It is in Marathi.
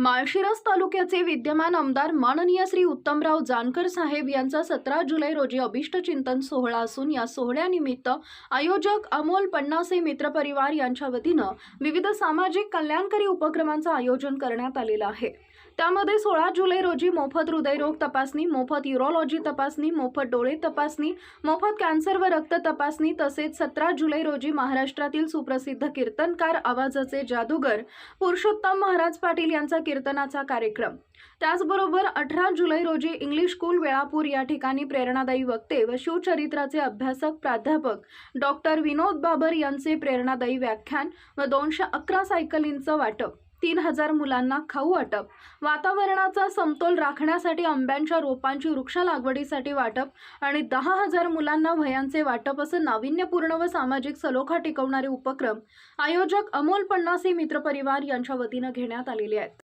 माळशिरस तालुक्याचे विद्यमान आमदार माननीय श्री उत्तमराव जानकर साहेब यांचा सतरा जुलै रोजी अभिष्ट चिंतन सोहळा असून या सोहळ्यानिमित्त आयोजक अमोल पन्नासे मित्रपरिवार यांच्या वतीनं विविध सामाजिक कल्याणकारी उपक्रमांचं आयोजन करण्यात आलेलं आहे. त्यामध्ये सोळा जुलै रोजी मोफत हृदयरोग तपासणी मोफत युरोलॉजी तपासणी मोफत डोळे तपासणी मोफत कॅन्सर व रक्त तपासणी तसेच सतरा जुलै रोजी महाराष्ट्रातील सुप्रसिद्ध कीर्तनकार आवाजाचे जादूगर पुरुषोत्तम महाराज पाटील यांचा कीर्तनाचा कार्यक्रम. त्याचबरोबर अठरा जुलै रोजी इंग्लिश स्कूल वेळापूर या ठिकाणी प्रेरणादायी वक्ते व शिवचरित्राचे अभ्यासक प्राध्यापक डॉक्टर विनोद बाबर यांचे प्रेरणादायी व्याख्यान व दोनशे अकरा सायकलींचं वाटप. तीन हजार मुलांना खाऊ वाटप. वातावरणाचा समतोल राखण्यासाठी आंब्यांच्या रोपांची वृक्ष लागवडीसाठी वाटप आणि दहा हजार मुलांना वयांचे वाटप असं नाविन्यपूर्ण व सामाजिक सलोखा टिकवणारे उपक्रम आयोजक अमोल पन्नासी मित्रपरिवार यांच्या वतीनं घेण्यात आलेले आहेत.